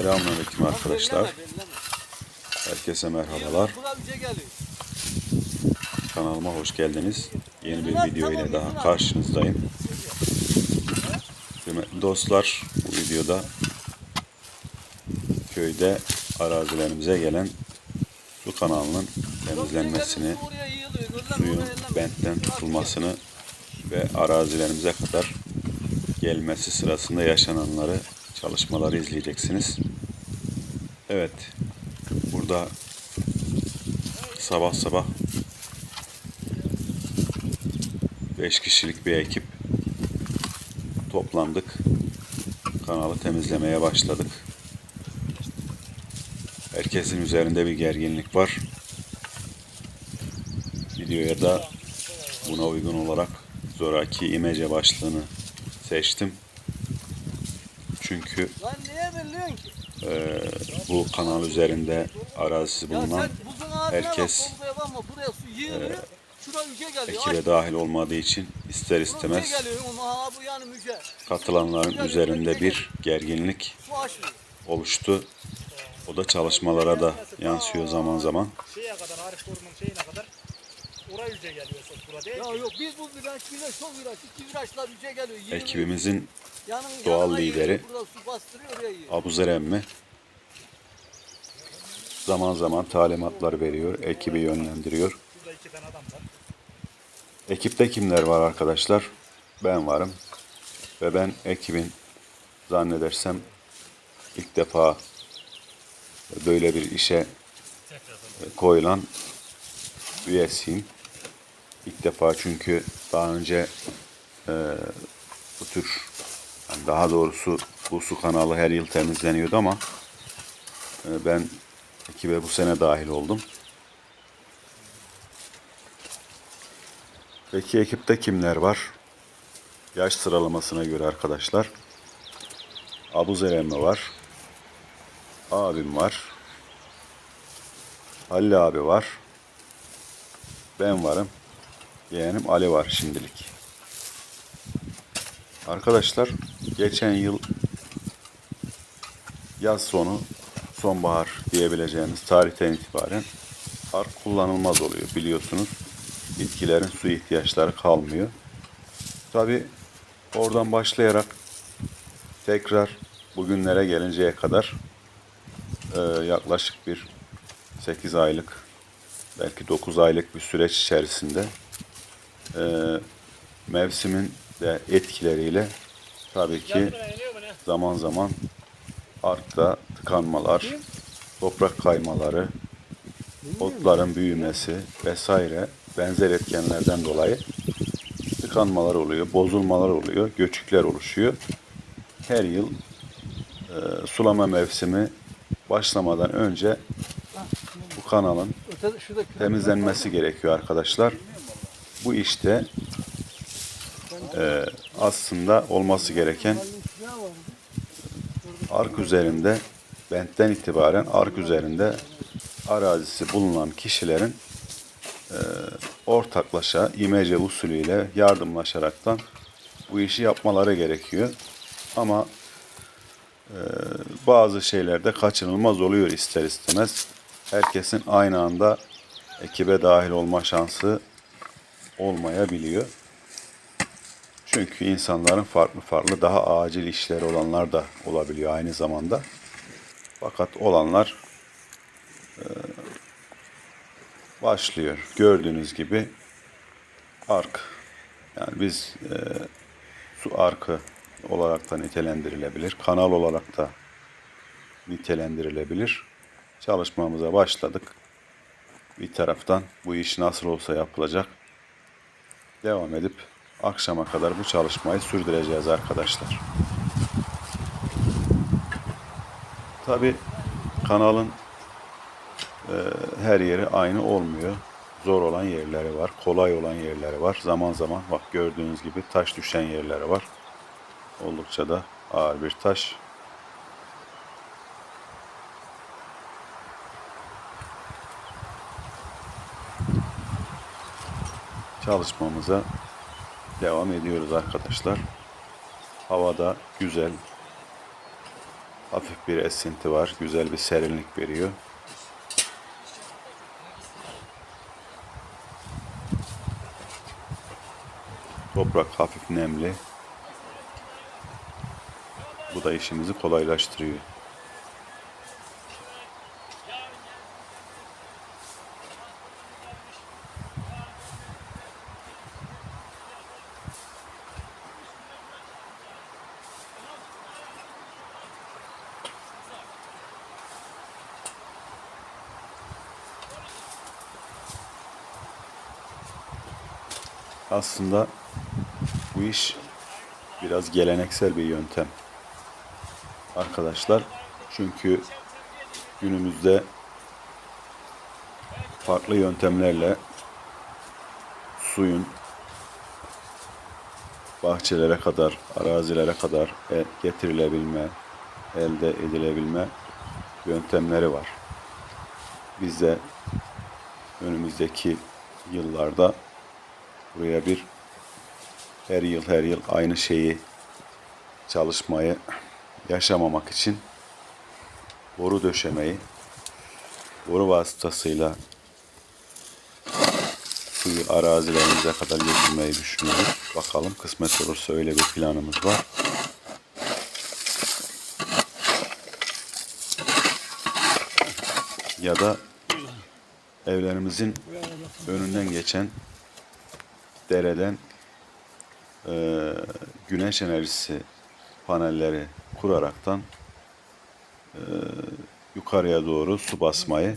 Selamünaleyküm arkadaşlar. Herkese merhabalar. Kanalıma hoş geldiniz. Yeni bir video ile daha karşınızdayım. Dostlar, bu videoda köyde arazilerimize gelen su kanalının temizlenmesini, suyun bentten tutulmasını ve arazilerimize kadar gelmesi sırasında yaşananları, çalışmaları izleyeceksiniz. Evet, burada sabah sabah 5 kişilik bir ekip toplandık. Kanalı temizlemeye başladık. Herkesin üzerinde bir gerginlik var. Videoya da buna uygun olarak zoraki imece başlığını seçtim. Çünkü Lan niye ki? E, bu kanal üzerinde arazisi bulunan herkes geliyor. ekibe dahil olmadığı için ister istemez katılanların üzerinde bir gerginlik oluştu. O da çalışmalara da yansıyor zaman zaman. şeye kadar Arif Korum'un şeyine kadar oraya yüce geliyor. Ya yok biz bu viraj bile son viraj. iki virajlar ülke geliyor. Ekibimizin Doğal yanına lideri. Abuzer emmi zaman zaman talimatlar veriyor, ekibi yönlendiriyor. Ekipte kimler var arkadaşlar? Ben varım. Ve ben ekibin zannedersem ilk defa böyle bir işe koyulan üyesiyim. İlk defa çünkü daha önce e, bu tür yani daha doğrusu bu su kanalı her yıl temizleniyordu ama e, ben ekibe bu sene dahil oldum. Peki ekipte kimler var? Yaş sıralamasına göre arkadaşlar. Abu Zeremme var. Abim var. Halil abi var. Ben varım. Yeğenim Ali var şimdilik. Arkadaşlar geçen yıl yaz sonu sonbahar diyebileceğimiz tarihten itibaren ark kullanılmaz oluyor biliyorsunuz bitkilerin su ihtiyaçları kalmıyor. Tabi oradan başlayarak tekrar bugünlere gelinceye kadar e, yaklaşık bir 8 aylık belki 9 aylık bir süreç içerisinde e, mevsimin de etkileriyle tabii ki zaman zaman arkta tıkanmalar, toprak kaymaları, otların büyümesi vesaire benzer etkenlerden dolayı tıkanmalar oluyor, bozulmalar oluyor, göçükler oluşuyor. Her yıl e, sulama mevsimi başlamadan önce bu kanalın temizlenmesi gerekiyor arkadaşlar. Bu işte e, aslında olması gereken ark üzerinde bentten itibaren ark üzerinde arazisi bulunan kişilerin e, ortaklaşa imece usulüyle yardımlaşaraktan bu işi yapmaları gerekiyor. Ama e, bazı şeylerde kaçınılmaz oluyor ister istemez. Herkesin aynı anda ekibe dahil olma şansı olmayabiliyor. Çünkü insanların farklı farklı daha acil işleri olanlar da olabiliyor aynı zamanda. Fakat olanlar e, başlıyor. Gördüğünüz gibi ark. Yani biz e, su arkı olarak da nitelendirilebilir. Kanal olarak da nitelendirilebilir. Çalışmamıza başladık. Bir taraftan bu iş nasıl olsa yapılacak. Devam edip akşama kadar bu çalışmayı sürdüreceğiz arkadaşlar. Tabi kanalın e, her yeri aynı olmuyor. Zor olan yerleri var, kolay olan yerleri var. Zaman zaman bak gördüğünüz gibi taş düşen yerleri var. Oldukça da ağır bir taş. Çalışmamıza devam ediyoruz arkadaşlar. Havada güzel, Hafif bir esinti var. Güzel bir serinlik veriyor. Toprak hafif nemli. Bu da işimizi kolaylaştırıyor. Aslında bu iş biraz geleneksel bir yöntem. Arkadaşlar çünkü günümüzde farklı yöntemlerle suyun bahçelere kadar, arazilere kadar e- getirilebilme, elde edilebilme yöntemleri var. Biz de önümüzdeki yıllarda buraya bir her yıl her yıl aynı şeyi çalışmayı yaşamamak için boru döşemeyi boru vasıtasıyla suyu arazilerimize kadar götürmeyi düşünüyoruz. Bakalım kısmet olursa öyle bir planımız var. Ya da evlerimizin önünden geçen dereden eee, güneş enerjisi panelleri kuraraktan eee, yukarıya doğru su basmayı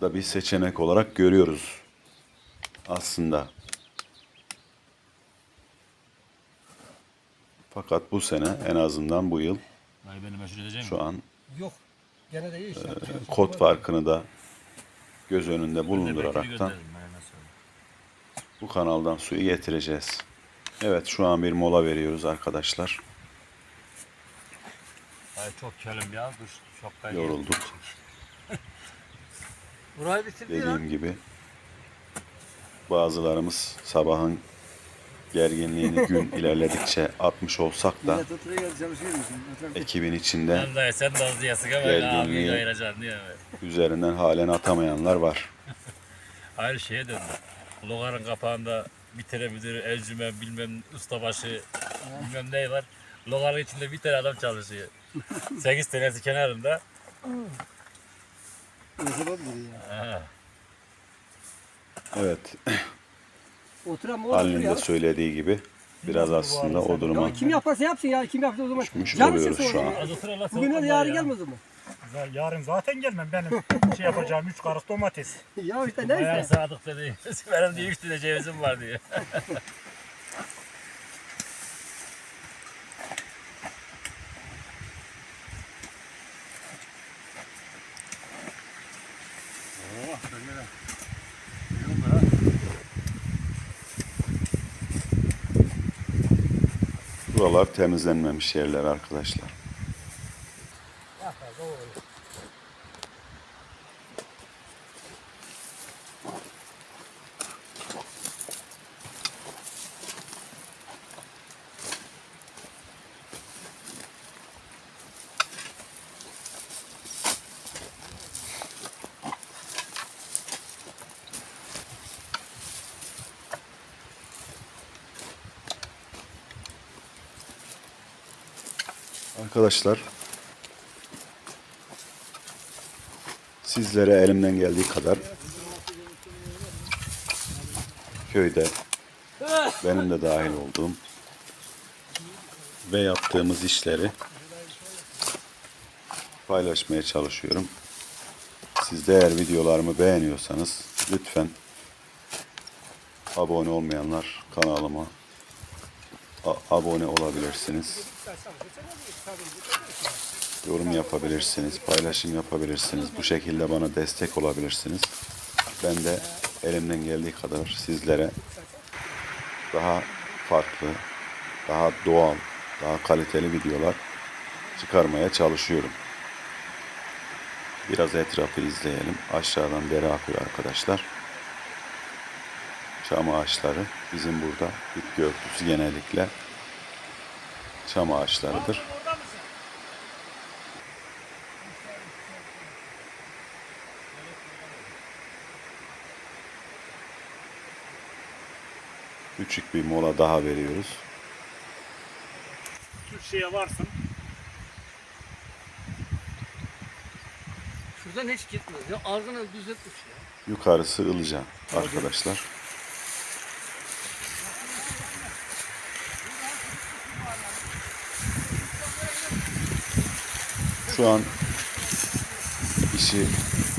da bir seçenek olarak görüyoruz aslında. Fakat bu sene en azından bu yıl şu an Yok. Gene de iyi iş yaptı. kod farkını da göz önünde bulunduraraktan bu kanaldan suyu getireceğiz. Evet şu an bir mola veriyoruz arkadaşlar. Ay çok kelim ya. Dur şapkayı Yorulduk. Burayı bitirdi ya. Dediğim gibi bazılarımız sabahın gerginliğini gün ilerledikçe atmış olsak da ekibin içinde Gerginliği- üzerinden halen atamayanlar var. Aynı şeye döndü. Logarın kapağında bitire müdürü, elcümen, bilmem ustabaşı, bilmem ne var. Logarın içinde bir tane adam çalışıyor. Sekiz tanesi kenarında. Ya? Evet Oturan Halil'in de söylediği gibi biraz aslında o duruma Ya kim yaparsa yapsın ya. Kim yaptı o zaman. Oluyoruz sıkı şu orada an. ya. Bugün de yarın ya. gelmez o mu? Ya Yarın zaten gelmem benim şey yapacağım üç karış domates. ya işte Bayağı neyse. sadık dedi. Benim diye üç tane cevizim var diyor. Buralar temizlenmemiş yerler arkadaşlar. Arkadaşlar sizlere elimden geldiği kadar köyde benim de dahil olduğum ve yaptığımız işleri paylaşmaya çalışıyorum. Siz de eğer videolarımı beğeniyorsanız lütfen abone olmayanlar kanalıma abone olabilirsiniz. Yorum yapabilirsiniz, paylaşım yapabilirsiniz. Bu şekilde bana destek olabilirsiniz. Ben de elimden geldiği kadar sizlere daha farklı, daha doğal, daha kaliteli videolar çıkarmaya çalışıyorum. Biraz etrafı izleyelim. Aşağıdan dere akıyor arkadaşlar. Çam ağaçları bizim burada bitki örtüsü genellikle çam ağaçlarıdır. Küçük bir mola daha veriyoruz. Şeye varsın. Şuradan hiç gitmiyor. Ya argına düzeltmiş ya. Yukarısı ılıca arkadaşlar. Şu an işi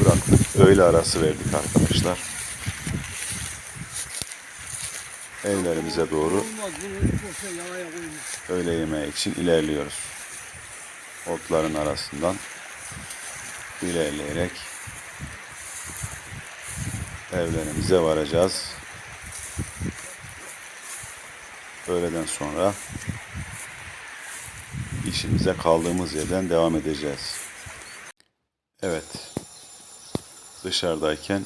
bıraktık. Öğle arası verdik arkadaşlar. Evlerimize doğru öğle yemeği için ilerliyoruz. Otların arasından ilerleyerek evlerimize varacağız. Öğleden sonra işimize kaldığımız yerden devam edeceğiz. Evet. Dışarıdayken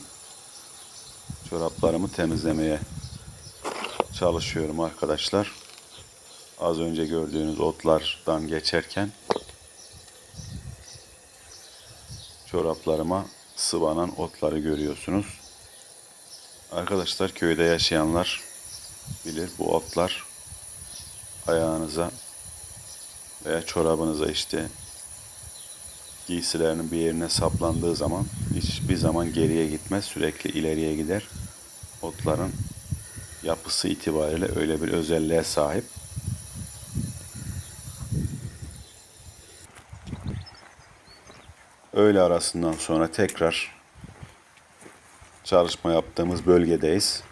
çoraplarımı temizlemeye çalışıyorum arkadaşlar az önce gördüğünüz otlardan geçerken çoraplarıma sıvanan otları görüyorsunuz. Arkadaşlar köyde yaşayanlar bilir bu otlar ayağınıza veya çorabınıza işte giysilerinin bir yerine saplandığı zaman hiçbir zaman geriye gitmez sürekli ileriye gider. Otların yapısı itibariyle öyle bir özelliğe sahip. Öğle arasından sonra tekrar çalışma yaptığımız bölgedeyiz.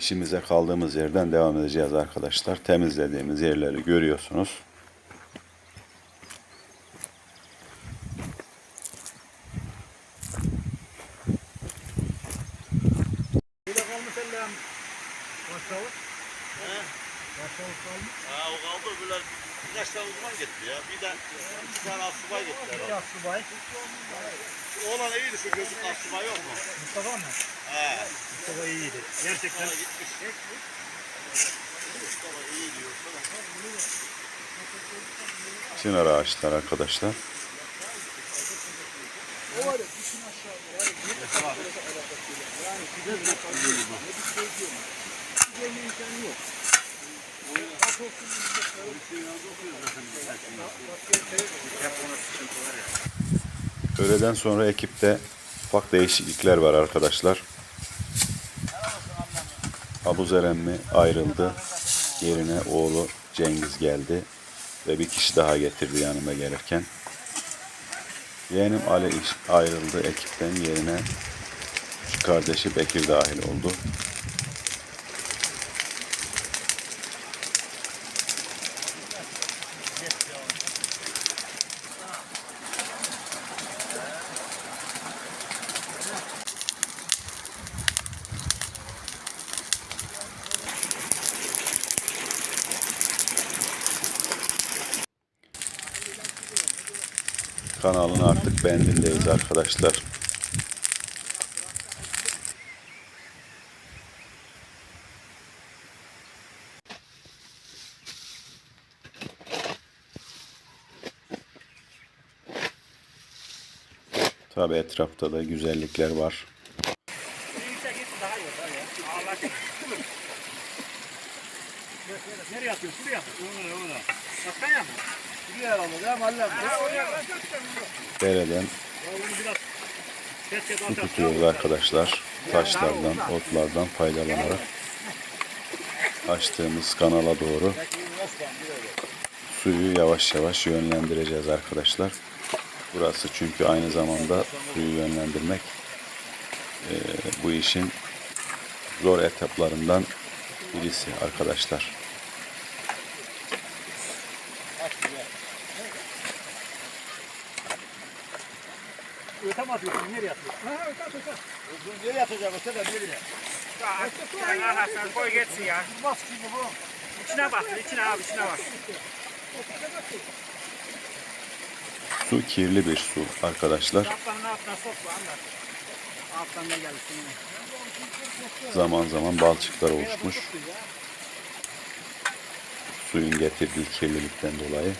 İşimize kaldığımız yerden devam edeceğiz arkadaşlar. Temizlediğimiz yerleri görüyorsunuz. Tane uzman gitti ya. Bir de iki tane asubay gitti. İki asubay. Oğlan iyiydi şu gözlük asubay yok mu? Mustafa mı? He. Mustafa iyiydi. Gerçekten. Sonra gitmiş. Mustafa iyi diyor. Çınar ağaçlar arkadaşlar. Öğleden sonra ekipte ufak değişiklikler var arkadaşlar. Abuzer emmi ayrıldı. Yerine oğlu Cengiz geldi. Ve bir kişi daha getirdi yanıma gelirken. Yeğenim Ali ayrıldı ekipten yerine kardeşi Bekir dahil oldu. Kanalın artık bendindeyiz arkadaşlar. Tabi etrafta da güzellikler var. Nereye atıyor? Şuraya atıyor. Ona ona. Başkan ya Dereden su tutuyoruz arkadaşlar. Taşlardan, otlardan faydalanarak açtığımız kanala doğru suyu yavaş yavaş yönlendireceğiz arkadaşlar. Burası çünkü aynı zamanda suyu yönlendirmek eee, bu işin zor etaplarından birisi arkadaşlar. Nereye atıyorsun? Ha öte at öte. Nereye atacak öte de nereye? Koy geçsin ya. Bas gibi bu. İçine bas, içine abi, içine bas. Su kirli bir su arkadaşlar. Zaman zaman balçıklar oluşmuş. Suyun getirdiği kirlilikten dolayı.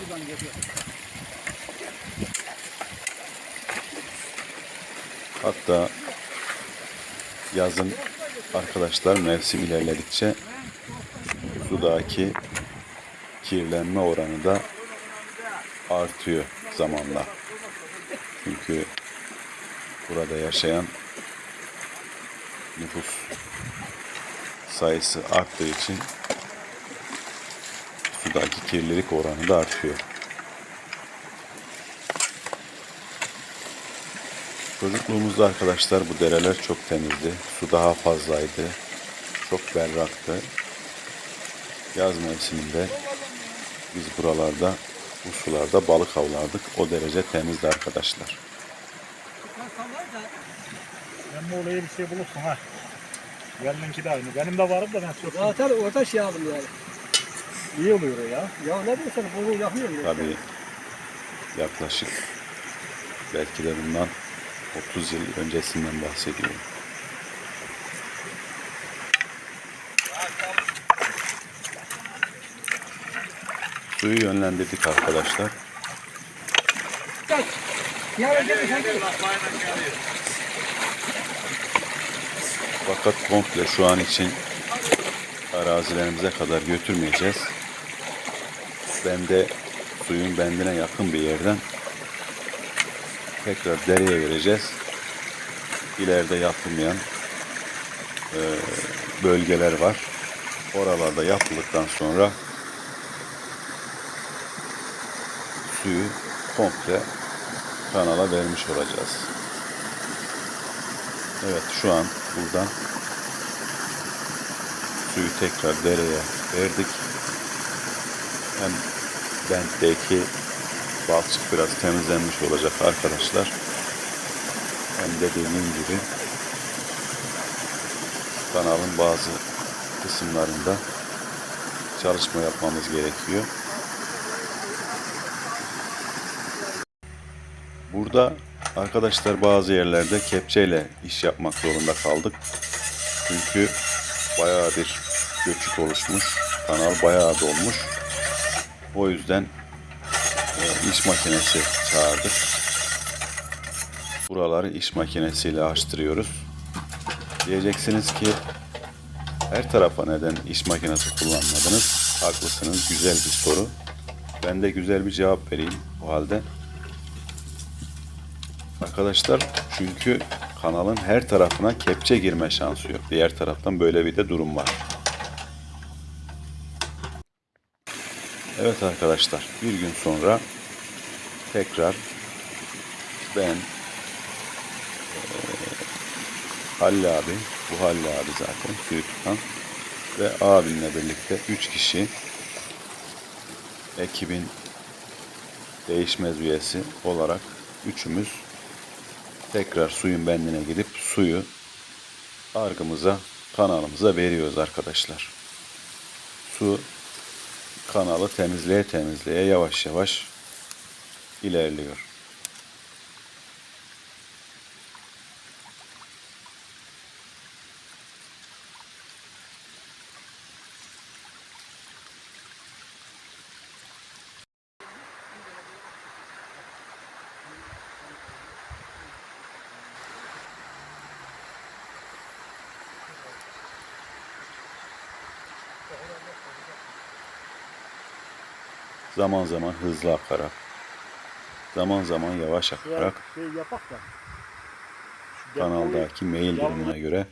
Buradan geliyor. Hatta yazın arkadaşlar mevsim ilerledikçe sudaki kirlenme oranı da artıyor zamanla. Çünkü burada yaşayan nüfus sayısı arttığı için sudaki kirlilik oranı da artıyor. Çocukluğumuzda arkadaşlar bu dereler çok temizdi. Su daha fazlaydı. Çok berraktı. Yaz mevsiminde biz buralarda bu sularda balık avlardık. O derece temizdi arkadaşlar. Ben bu olayı bir şey bulursun ha. Benimki de aynı. Benim de varım da ben çok Zaten orada şey aldım yani. iyi oluyor ya. Ya ne diyorsun bunu yapmıyor mu? Tabii yaklaşık belki de bundan 30 yıl öncesinden bahsediyorum. Suyu yönlendirdik arkadaşlar. Fakat komple şu an için arazilerimize kadar götürmeyeceğiz. Ben de suyun bendine yakın bir yerden tekrar dereye vereceğiz. İleride yapılmayan e, bölgeler var. Oralarda yapıldıktan sonra suyu komple kanala vermiş olacağız. Evet şu an buradan suyu tekrar dereye verdik. Hem bentteki balçık biraz temizlenmiş olacak arkadaşlar. Hem dediğim gibi kanalın bazı kısımlarında çalışma yapmamız gerekiyor. Burada arkadaşlar bazı yerlerde kepçeyle iş yapmak zorunda kaldık. Çünkü bayağı bir göçük oluşmuş. Kanal bayağı dolmuş. O yüzden iş makinesi çağırdık. Buraları iş makinesiyle açtırıyoruz. Diyeceksiniz ki her tarafa neden iş makinesi kullanmadınız? Haklısınız. Güzel bir soru. Ben de güzel bir cevap vereyim bu halde. Arkadaşlar çünkü kanalın her tarafına kepçe girme şansı yok. Diğer taraftan böyle bir de durum var. Evet arkadaşlar bir gün sonra tekrar ben eee, Halil abi, bu Halil abi zaten suyu tutan ve abimle birlikte 3 kişi ekibin değişmez üyesi olarak üçümüz tekrar suyun bendine gidip suyu argımıza, kanalımıza veriyoruz arkadaşlar. Su kanalı temizleye temizleye yavaş yavaş ilerliyor. zaman zaman hızlı akarak, zaman zaman yavaş akarak kanaldaki meyil durumuna göre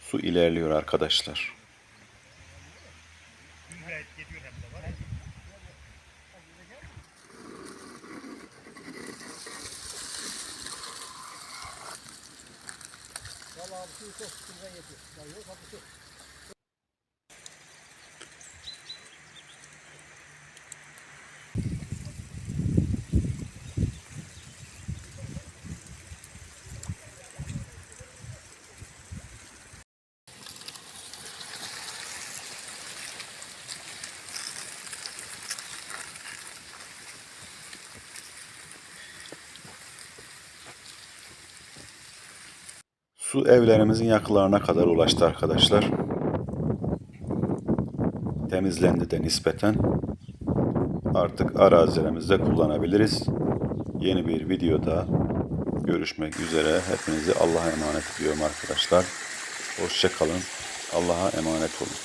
su ilerliyor arkadaşlar. Vallahi abi suyu çok sıkıntıdan yetiyor. Yok, yok. Su evlerimizin yakılarına kadar ulaştı arkadaşlar. Temizlendi de nispeten. Artık arazilerimizde kullanabiliriz. Yeni bir videoda görüşmek üzere. Hepinizi Allah'a emanet ediyorum arkadaşlar. Hoşçakalın. Allah'a emanet olun.